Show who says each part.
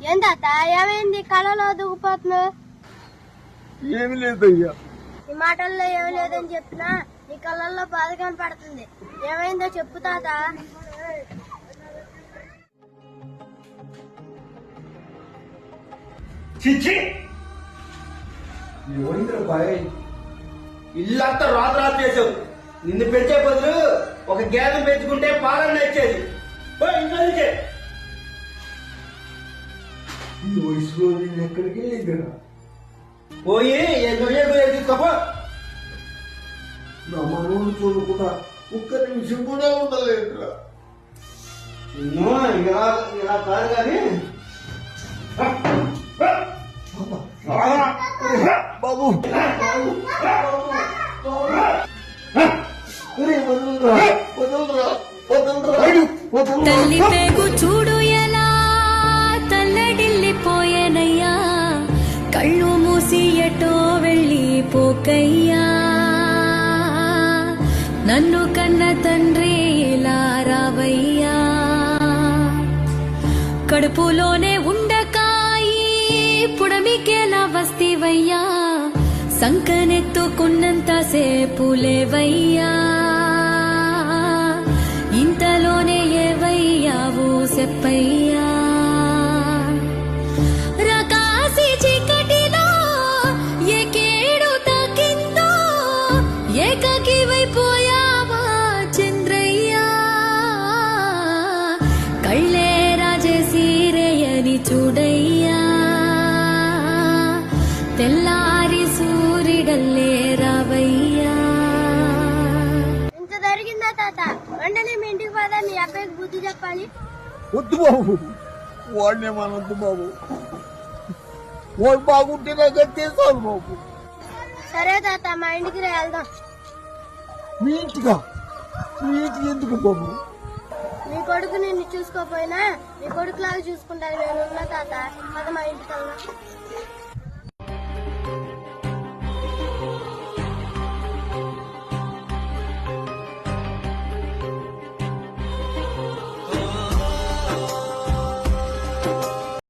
Speaker 1: ఏం తాత ఏమైంది? కళలో దూకుపోతున్నావు
Speaker 2: ఏమి లేదయ్యా.
Speaker 1: ఈ మాటల్లో ఏమీ లేదని చెప్పినా నీ కళ్ళల్లో బాధ కనపడుతుంది ఏమైందో చెప్పు తాత.
Speaker 3: చిచ్చి!
Speaker 2: ఏమైందిరా బాయ్
Speaker 3: ఇల్లంతా రాత రాత చేసావు నిన్ను పెంచే బదులు ఒక గేదె పెంచుకుంటే పాలన ఇచ్చేది ఇంట్లో.
Speaker 2: ఈ వయసులో నేను ఎక్కడికి వెళ్ళిందిరా?
Speaker 3: పోయి తీసుకోపో
Speaker 2: నా మనోళ్ళు చూడకుండా ఒక్క నిమిషం కూడా ఉండలేదురా.
Speaker 3: ఇలా ఇలా కాదు కానీ.
Speaker 2: బాబు.
Speaker 4: తల్లి పేగు చూడు నన్ను కన్న తండ్రి ఇలా రావయ్యా? కడుపులోనే ఉండకాయి పుడమికేలా వస్తీవయ్యా? సంకనెత్తుకున్నంత సేపు లేవయ్యా? ఇంతలోనే ఏవయ్యావు సెప్పయ్యా చూడయ్యా తెల్లారి సూర్యుడల్లే రావయ్యా.
Speaker 1: ఇంత జరిగిందా తాత? వెంటనే మీ ఇంటికి పోదా మీ అబ్బాయికి బుద్ధి చెప్పాలి.
Speaker 2: వద్దు బాబు వాడినే మనొద్దు బాబు. వాడు బాగుంటే నాకు బాబు.
Speaker 1: సరే తాత మా ఇంటికి రా వెళ్దాం.
Speaker 2: మీ ఇంటిగా మీ ఇంటికి ఎందుకు బాబు?
Speaker 1: నీ కొడుకు నిన్ను చూసుకోపోయినా నీ కొడుకులాగా చూసుకుంటాను నేనున్నా తాత పద మా ఇంటి వెళ్దాం.